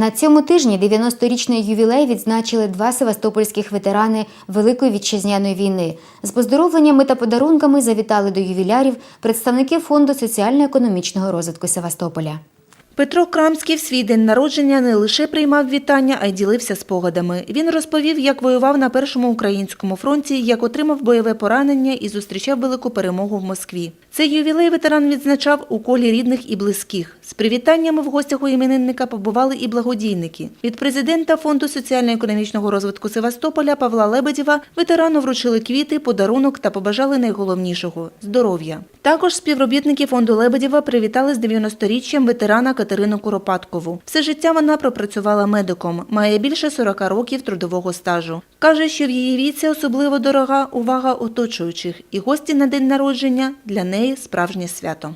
На цьому тижні 90-річний ювілей відзначили два севастопольських ветерани Великої вітчизняної війни. З поздоровленнями та подарунками завітали до ювілярів представники фонду соціально-економічного розвитку Севастополя. Петро Крамський в свій день народження не лише приймав вітання, а й ділився спогадами. Він розповів, як воював на першому українському фронті, як отримав бойове поранення і зустрічав велику перемогу в Москві. Цей ювілей ветеран відзначав у колі рідних і близьких. З привітаннями в гостях у іменинника побували і благодійники. Від президента фонду соціально-економічного розвитку Севастополя Павла Лебедєва ветерану вручили квіти, подарунок та побажали найголовнішого здоров'я. Також співробітники фонду Лебедєва привітали з 90-річчям ветерана Катерину Куропаткову. Все життя вона пропрацювала медиком, має більше 40 років трудового стажу. Каже, що в її віці особливо дорога увага оточуючих, і гості на день народження для неї справжнє свято.